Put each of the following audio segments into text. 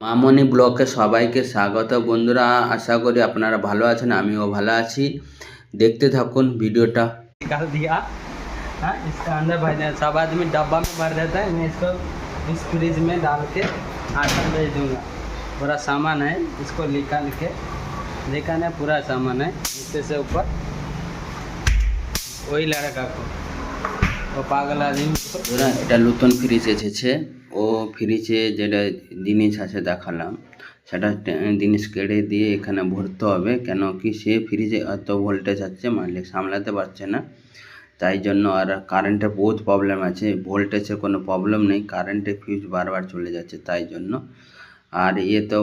মামনি ব্লকে সবাইকে স্বাগত বন্ধুরা আশা করি আপনারা ভালো আছেন আমিও ভালো আছি দেখতে থাকুন ভিডিওটা निकाल दिया हाँ इसका अंदर भर दिया सब आदमी डब्बा में भर देता है मैं इसको इस फ्रिज में डाल के आटा भेज दूंगा पूरा सामान है इसको निकाल के देखा ना पूरा सामान है नीचे से ऊपर वही लड़का को ওরা এটা নতুন ফ্রিজ এসেছে। ও ফ্রিজে যেটা জিনিস আছে দেখালাম, সেটা জিনিস কেড়ে দিয়ে এখানে ভরতে হবে, কেন কি সে ফ্রিজে এত ভোল্টেজ আছে, মালিক সামলাতে পারছে না। তাই জন্য আর কারেন্টের বহুত প্রবলেম আছে ভোল্টেজে কোনো প্রবলেম নেই কারেন্টের ফিউজ বারবার চলে যাচ্ছে তাই জন্য। আর ইয়ে তো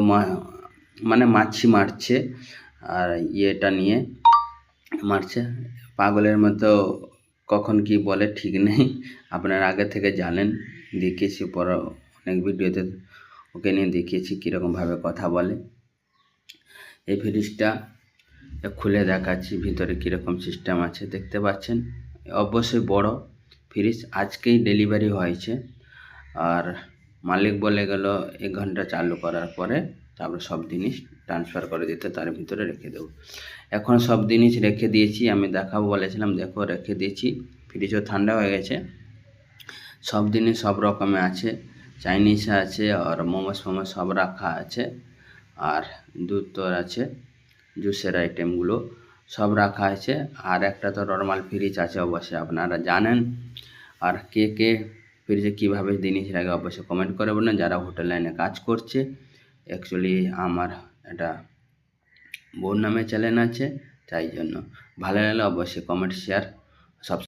মানে মাছি মারছে, আর ইয়েটা নিয়ে মারছে, পাগলের মতো কখন কি বলে ঠিক নেই। আপনারা আগে থেকে জানেন, দেখিয়েছি, পর অনেক ভিডিওতে ওকে নিয়ে দেখিয়েছি কীরকমভাবে কথা বলে। এই ফ্রিজটা খুলে দেখাচ্ছি, ভিতরে কীরকম সিস্টেম আছে, দেখতে পাচ্ছেন? অবশ্যই বড় ফ্রিজ, আজকেই ডেলিভারি হয়েছে। আর মালিক বলে গেল, এক ঘণ্টা চালু করার পরে তারপরে সব জিনিস ট্রান্সফার করে দিতে তার ভিতরে রেখে দেবো। এখন সব জিনিস রেখে দিয়েছি, আমি দেখাবো, বলেছিলাম, দেখো, রেখে দিয়েছি ফ্রিজও ঠান্ডা হয়ে গেছে। সব জিনিস সব রকমের আছে চাইনিজ আছে, আর মোমোস ফোমোস সব রাখা আছে, আর দুধ তোর আছে জুসের আইটেমগুলো সব রাখা আছে, আর একটা তো নর্মাল ফ্রিজ আছে অবশ্যই, আপনারা জানেন। আর কে কে ফ্রিজে কীভাবে জিনিস রাখে অবশ্যই কমেন্ট করে বলুন, যারা হোটেল লাইনে কাজ করছে অ্যাকচুয়ালি আমার এটা বোন নামে চ্যানেল আছে, তাই জন্য। ভালো লাগলে অবশ্যই কমেন্ট শেয়ার সব